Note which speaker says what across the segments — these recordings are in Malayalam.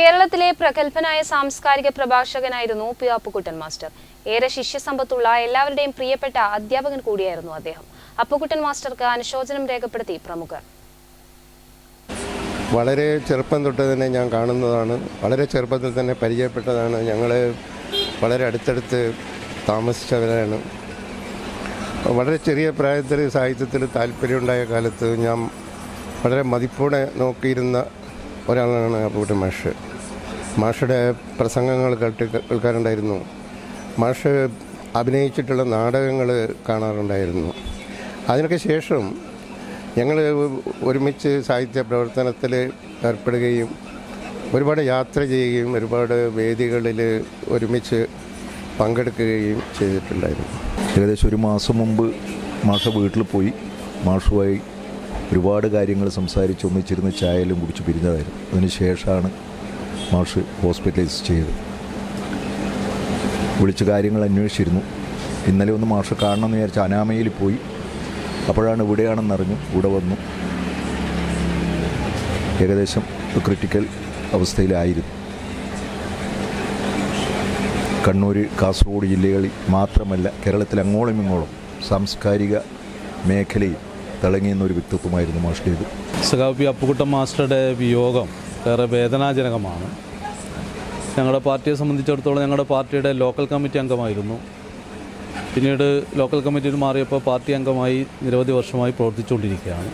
Speaker 1: കേരളത്തിലെ പ്രഗത്ഭനായ സാംസ്കാരിക പ്രഭാഷകനായിരുന്നു പി അപ്പുക്കുട്ടൻ മാസ്റ്റർ. ഏറെ ശിഷ്യസമ്പത്തുള്ള എല്ലാവരുടെയും പ്രിയപ്പെട്ട അധ്യാപകൻ കൂടിയായിരുന്നു അദ്ദേഹം. അപ്പുക്കുട്ടൻ മാസ്റ്റർക്ക് അനുശോചനം രേഖപ്പെടുത്തി പ്രമുഖർ.
Speaker 2: വളരെ ചെറുപ്പം തൊട്ട് തന്നെ ഞാൻ കാണുന്നതാണ്. വളരെ ചെറുപ്പത്തിൽ തന്നെ പരിചയപ്പെട്ടതാണ്. ഞങ്ങൾ വളരെ അടുത്തടുത്ത് താമസിച്ചവരാണ്. വളരെ ചെറിയ പ്രായത്തിൽ സാഹിത്യത്തിൽ താല്പര്യമുണ്ടായ കാലത്ത് ഞാൻ വളരെ മതിപ്പോടെ നോക്കിയിരുന്ന ഒരാളാണ് അപ്പൂട്ടൻ മാഷ് മാഷയുടെ പ്രസംഗങ്ങൾ കേട്ട് കേൾക്കാറുണ്ടായിരുന്നു. മാഷ് അഭിനയിച്ചിട്ടുള്ള നാടകങ്ങൾ കാണാറുണ്ടായിരുന്നു. അതിനൊക്കെ ശേഷം ഞങ്ങൾ ഒരുമിച്ച് സാഹിത്യ പ്രവർത്തനത്തിൽ ഏർപ്പെടുകയും ഒരുപാട് യാത്ര ചെയ്യുകയും ഒരുപാട് വേദികളിൽ ഒരുമിച്ച് പങ്കെടുക്കുകയും ചെയ്തിട്ടുണ്ടായിരുന്നു.
Speaker 3: ഏകദേശം ഒരു മാസം മുമ്പ് മാഷ വീട്ടിൽ പോയി. മാഷുമായി ഒരുപാട് കാര്യങ്ങൾ സംസാരിച്ച് ഒന്നിച്ചിരുന്ന് ചായയിലും കുടിച്ച് പിരിഞ്ഞതായിരുന്നു. അതിന് ശേഷമാണ് മാഷ് ഹോസ്പിറ്റലൈസ് ചെയ്തത് വിളിച്ച് കാര്യങ്ങൾ അന്വേഷിച്ചിരുന്നു. ഇന്നലെ ഒന്ന് മാഷ് കാണണമെന്ന് വിചാരിച്ച അനാമയിൽ പോയി. അപ്പോഴാണ് ഇവിടെയാണെന്നറിഞ്ഞു ഇവിടെ വന്നു. ഏകദേശം ക്രിട്ടിക്കൽ അവസ്ഥയിലായിരുന്നു. കണ്ണൂർ കാസർഗോഡ് ജില്ലകളിൽ മാത്രമല്ല കേരളത്തിൽ അങ്ങോളം ഇങ്ങോളം സാംസ്കാരിക മേഖലയിൽ തിളങ്ങിയെന്നൊരു വ്യക്തിത്വമായിരുന്നു മാഷ്ടേത്
Speaker 4: സഖാവ് പി മാസ്റ്ററുടെ വിയോഗം ഏറെ വേദനാജനകമാണ്. ഞങ്ങളുടെ പാർട്ടിയെ സംബന്ധിച്ചിടത്തോളം ഞങ്ങളുടെ പാർട്ടിയുടെ ലോക്കൽ കമ്മിറ്റി അംഗമായിരുന്നു. പിന്നീട് ലോക്കൽ കമ്മിറ്റിയിൽ മാറിയപ്പോൾ പാർട്ടി അംഗമായി നിരവധി വർഷമായി പ്രവർത്തിച്ചുകൊണ്ടിരിക്കുകയാണ്.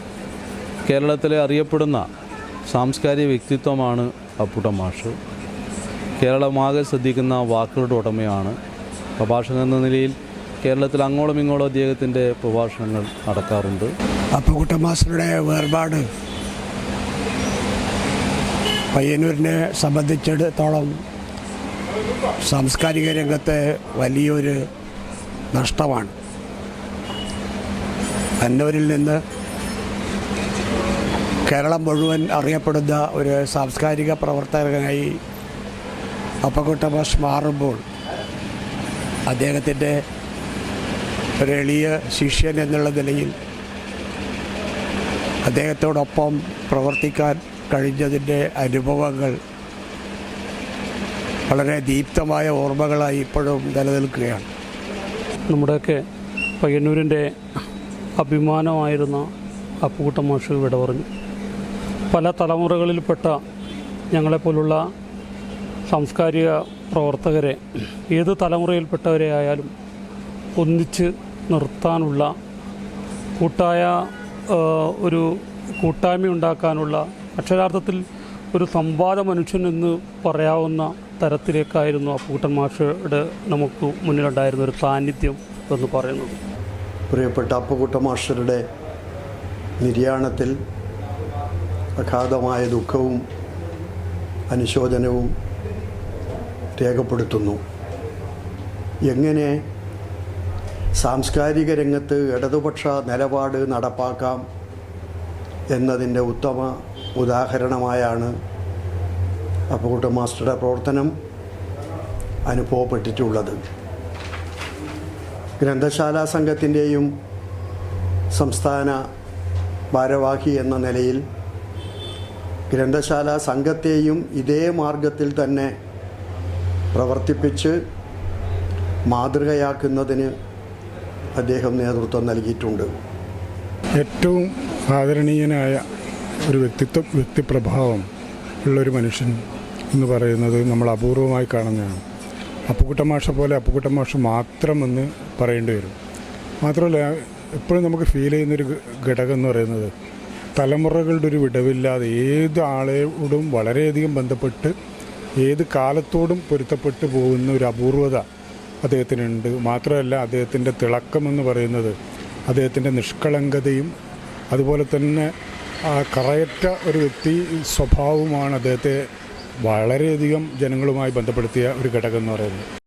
Speaker 4: കേരളത്തിലെ അറിയപ്പെടുന്ന സാംസ്കാരിക വ്യക്തിത്വമാണ് അപ്പൂട്ട മാഷ്. കേരളമാകെ ശ്രദ്ധിക്കുന്ന വാക്കുകളുടെ ഉടമയാണ് പ്രഭാഷകൻ എന്ന നിലയിൽ കേരളത്തിൽ അങ്ങോളം ഇങ്ങോളം അദ്ദേഹത്തിന്റെ പ്രഭാഷണങ്ങൾ നടക്കാറുണ്ട്.
Speaker 5: അപ്പുകുട്ട മാസ്റ്ററുടെ വേർപാട് പയ്യന്നൂരിനെ സംബന്ധിച്ചിടത്തോളം സാംസ്കാരിക രംഗത്തെ വലിയൊരു നഷ്ടമാണ്. കന്നൂരിൽ നിന്ന് കേരളം മുഴുവൻ അറിയപ്പെടുന്ന ഒരു സാംസ്കാരിക പ്രവർത്തകനായി അപ്പക്കുട്ട മാഷ് മാറുമ്പോൾ അദ്ദേഹത്തിന്റെ ഒരു എളിയ ശിഷ്യൻ എന്നുള്ള നിലയിൽ അദ്ദേഹത്തോടൊപ്പം പ്രവർത്തിക്കാൻ കഴിഞ്ഞതിന്റെ അനുഭവങ്ങൾ വളരെ ദീപ്തമായ ഓർമ്മകളായി ഇപ്പോഴും നിലനിൽക്കുകയാണ്.
Speaker 6: നമ്മുടെയൊക്കെ പയ്യന്നൂരിന്റെ അഭിമാനമായിരുന്ന അപ്പുകുട്ട മാഷ് ഇവിടെ പറഞ്ഞു. പല തലമുറകളിൽപ്പെട്ട ഞങ്ങളെപ്പോലുള്ള സാംസ്കാരിക പ്രവർത്തകരെ ഏത് തലമുറയിൽപ്പെട്ടവരെ ആയാലും ഒന്നിച്ച് നിർത്താനുള്ള കൂട്ടായ ഒരു കൂട്ടായ്മ ഉണ്ടാക്കാനുള്ള അക്ഷരാർത്ഥത്തിൽ ഒരു സംവാദ മനുഷ്യൻ എന്ന് പറയാവുന്ന തരത്തിലേക്കായിരുന്നു അപ്പൂട്ടൻ മാഷയുടെ നമുക്ക് മുന്നിലുണ്ടായിരുന്ന ഒരു സാന്നിധ്യം എന്ന് പറയുന്നത്.
Speaker 7: പ്രിയപ്പെട്ട അപ്പുകുട്ട മാഷരുടെ നിര്യാണത്തിൽ അഗാധമായ ദുഃഖവും അനുശോചനവും രേഖപ്പെടുത്തുന്നു. എങ്ങനെ സാംസ്കാരിക രംഗത്ത് ഇടതുപക്ഷ നിലപാട് നടപ്പാക്കാം എന്നതിന്റെ ഉത്തമ ഉദാഹരണമായാണ് അപ്പുകുട്ട മാസ്റ്ററുടെ പ്രവർത്തനം അനുഭവപ്പെട്ടിട്ടുള്ളത്. ഗ്രന്ഥശാല സംഘത്തിന്റെയും സംസ്ഥാന ഭാരവാഹി എന്ന നിലയിൽ ഗ്രന്ഥശാല സംഘത്തെയും ഇതേ മാർഗത്തിൽ തന്നെ പ്രവർത്തിപ്പിച്ച് മാതൃകയാക്കുന്നതിന് അദ്ദേഹം നേതൃത്വം നൽകിയിട്ടുണ്ട്.
Speaker 8: ഏറ്റവും ആദരണീയനായ ഒരു വ്യക്തിത്വം വ്യക്തിപ്രഭാവം ഉള്ളൊരു മനുഷ്യൻ എന്ന് പറയുന്നത് നമ്മൾ അപൂർവമായി കാണുന്നതാണ്. അപ്പുക്കുട്ടമാഷ പോലെ അപ്പുക്കുട്ടമാഷ മാത്രമെന്ന് പറയേണ്ടി വരും. മാത്രമല്ല എപ്പോഴും നമുക്ക് ഫീൽ ചെയ്യുന്നൊരു ഘടകം എന്ന് പറയുന്നത് തലമുറകളുടെ ഒരു വിടവില്ലാതെ ഏത് ആളോടും വളരെയധികം ബന്ധപ്പെട്ട് ഏത് കാലത്തോടും പൊരുത്തപ്പെട്ട് പോകുന്ന ഒരു അപൂർവത അദ്ദേഹത്തിനുണ്ട്. മാത്രമല്ല അദ്ദേഹത്തിന്റെ തിളക്കമെന്ന് പറയുന്നത് അദ്ദേഹത്തിന്റെ നിഷ്കളങ്കതയും അതുപോലെ തന്നെ കറയറ്റ ഒരു വ്യക്തി സ്വഭാവമാണ് അദ്ദേഹത്തെ വളരെയധികം ജനങ്ങളുമായി ബന്ധപ്പെടുത്തിയ ഒരു ഘടകം എന്ന് പറയുന്നത്.